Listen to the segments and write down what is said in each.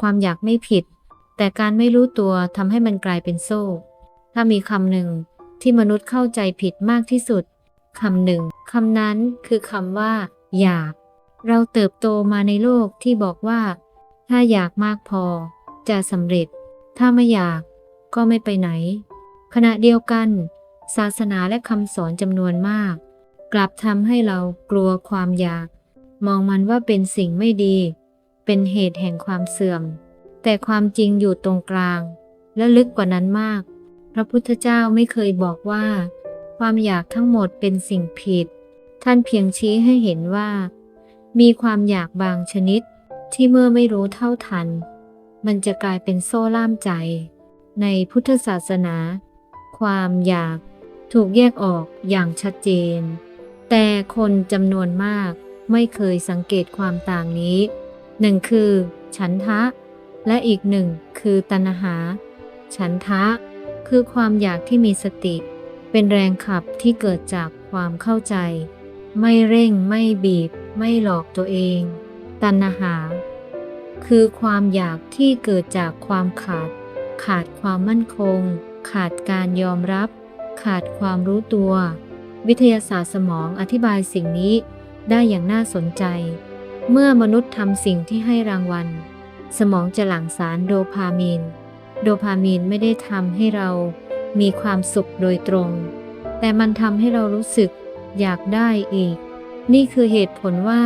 ความอยากไม่ผิด แต่การไม่รู้ตัวทำให้มันกลายเป็นโซ่ ถ้ามีคำหนึ่งที่มนุษย์เข้าใจผิดมากที่สุดคำหนึ่งคำนั้นคือคำว่า อยาก เราเติบโตมาในโลกที่บอกว่า ถ้าอยากมากพอ จะสำเร็จ ถ้าไม่อยากก็ไม่ไปไหน ขณะเดียวกัน ศาสนาและคำสอนจำนวนมาก กลับทำให้เรากลัวความอยาก มองมันว่าเป็นสิ่งไม่ดี เป็นเหตุแห่งความเสื่อม แต่ความจริงอยู่ตรงกลาง และลึกกว่านั้นมาก พระพุทธเจ้าไม่เคยบอกว่า ความอยากทั้งหมดเป็นสิ่งผิด ท่านเพียงชี้ให้เห็นว่า มีความอยากบางชนิดที่เมื่อไม่รู้เท่าทัน มันจะกลายเป็นโซ่ล่ามใจ ในพุทธศาสนา ความอยากถูกแยกออกอย่างชัดเจน แต่คนจำนวนมากไม่เคยสังเกตความต่างนี้ หนึ่งคือ ฉันทะ และอีกหนึ่งคือตัณหา ฉันทะ คือความอยากที่มีสติ เป็นแรงขับที่เกิดจากความเข้าใจ ไม่เร่งไม่บีบ ไม่หลอกตัวเอง ตัณหา คือความอยากที่เกิดจากความขาด ขาดความมั่นคง ขาดการยอมรับ ขาดความรู้ตัว วิทยาศาสตร์สมองอธิบายสิ่งนี้ได้อย่างน่าสนใจ เมื่อมนุษย์ทำสิ่งที่ให้รางวัล สมองจะหลั่งสารโดพามีน โดพามีนไม่ได้ทำให้เรามีความสุขโดยตรง แต่มันทำให้เรารู้สึกอยากได้อีก นี่คือเหตุผลว่า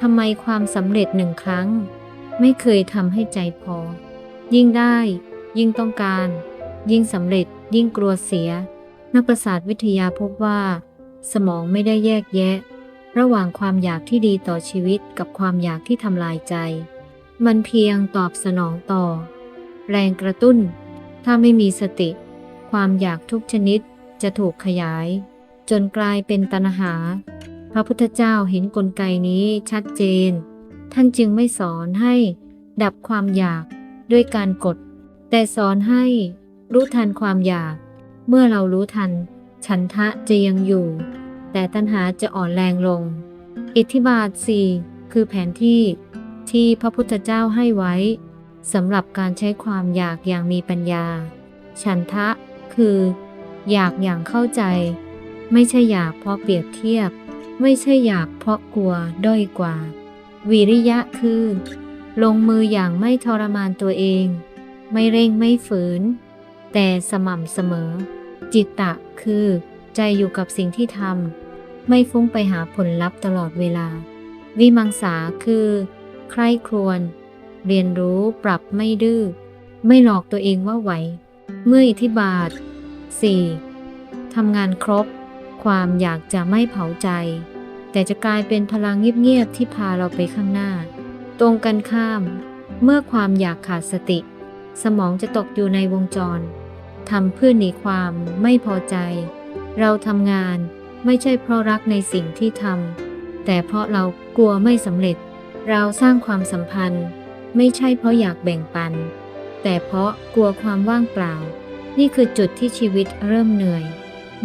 ทำไมความสำเร็จหนึ่งครั้ง ไม่เคยทำให้ใจพอ ยิ่งได้ ยิ่งต้องการ ยิ่งสำเร็จ ยิ่งกลัวเสีย นักประสาทวิทยาพบว่า สมองไม่ได้แยกแยะ ระหว่างความอยากที่ดีต่อชีวิตกับความอยากที่ทำลายใจ มันเพียงตอบสนองต่อ แรงกระตุ้น ถ้าไม่มีสติ ความอยากทุกชนิดจะถูกขยาย จนกลายเป็นตัณหา พระพุทธเจ้าเห็นกลไกนี้ชัดเจน ท่านจึงไม่สอนให้ ดับความอยากด้วยการกด แต่สอนให้ รู้ทันความอยาก เมื่อเรารู้ทัน ฉันทะจะยังอยู่ แต่ตัณหาจะอ่อนแรงลง อิทธิบาทสี่คือแผนที่ที่พระพุทธเจ้าให้ไว้สำหรับการใช้ความอยากอย่างมีปัญญา ฉันทะ คือ อยากอย่างเข้าใจ ไม่ใช่อยากเพราะเปรียบเทียบ ไม่ใช่อยากเพราะกลัวด้อยกว่า วิริยะคือ ลงมืออย่างไม่ทรมานตัวเอง ไม่เร่งไม่ฝืน แต่สม่ำเสมอ จิตตะคือ ใจอยู่กับสิ่งที่ทำ ไม่ฟุ้งไปหาผลลัพธ์ตลอดเวลา วิมังสาคือ ใคร่ครวญเรียนรู้ปรับไม่ดื้อ ไม่หลอกตัวเองว่าไหว เมื่ออิทธิบาท 4. ทำงานครบ ความอยากจะไม่เผาใจ แต่จะกลายเป็นพลังเงียบๆที่พาเราไปข้างหน้า ตรงกันข้าม เมื่อความอยากขาดสติ สมองจะตกอยู่ในวงจรทำเพื่อหนีความไม่พอใจ เราทำงาน ไม่ใช่เพราะรักในสิ่งที่ทำแต่เพราะเรากลัวไม่สำเร็จ เราสร้างความสัมพันธ์ ไม่ใช่เพราะอยากแบ่งปัน แต่เพราะกลัวความว่างเปล่า นี่คือจุดที่ชีวิตเริ่มเหนื่อย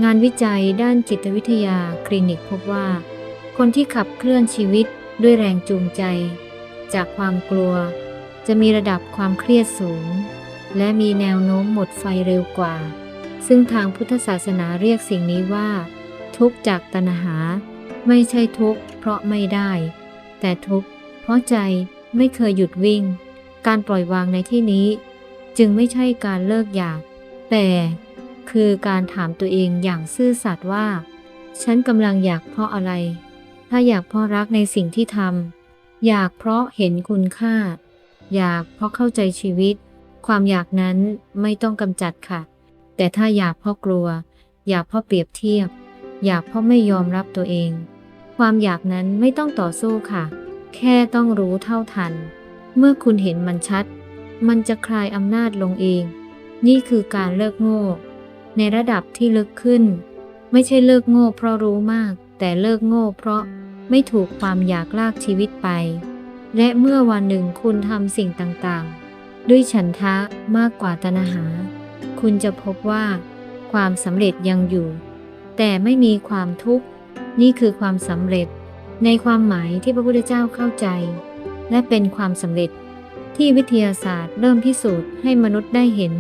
งานวิจัยด้านจิตวิทยาคลินิกพบว่า คนที่ขับเคลื่อนชีวิตด้วยแรงจูงใจ จากความกลัว จะมีระดับความเครียดสูง และมีแนวโน้มหมดไฟเร็วกว่า ซึ่งทางพุทธศาสนาเรียกสิ่งนี้ว่า ทุกข์จากตัณหา ไม่ใช่ทุกข์เพราะไม่ได้ แต่ทุกข์เพราะใจไม่เคยหยุดวิ่ง การปล่อยวางในที่นี้ จึงไม่ใช่การเลิกอยาก แต่คือการถามตัวเองอย่างซื่อสัตย์ว่า ฉันกำลังอยากเพราะอะไร ถ้าอยากเพราะรักในสิ่งที่ทำอยากเพราะเห็นคุณค่า อยากเพราะเข้าใจชีวิต ความอยากนั้นไม่ต้องกำจัดค่ะ แต่ถ้าอยากเพราะกลัว อยากเพราะเปรียบเทียบ อยากเพราะไม่ยอมรับตัวเอง ความอยากนั้นไม่ต้องต่อสู้ค่ะ แค่ต้องรู้เท่าทัน เมื่อคุณเห็นมันชัด มันจะคลายอำนาจลงเอง นี่คือการเลิกโง่ ในระดับที่ลึกขึ้น ไม่ใช่เลิกโง่เพราะรู้มาก แต่เลิกโง่เพราะไม่ถูกความอยากลากชีวิตไป และเมื่อวันหนึ่งคุณทำสิ่งต่างๆ ด้วยฉันทะมากกว่าตัณหา คุณจะพบว่าความสำเร็จยังอยู่ แต่ไม่มีความทุกข์ นี่คือความสำเร็จ ในความหมายที่พระพุทธเจ้าเข้าใจ และเป็นความสำเร็จที่วิทยาศาสตร์เริ่มพิสูจน์ให้มนุษย์ได้เห็น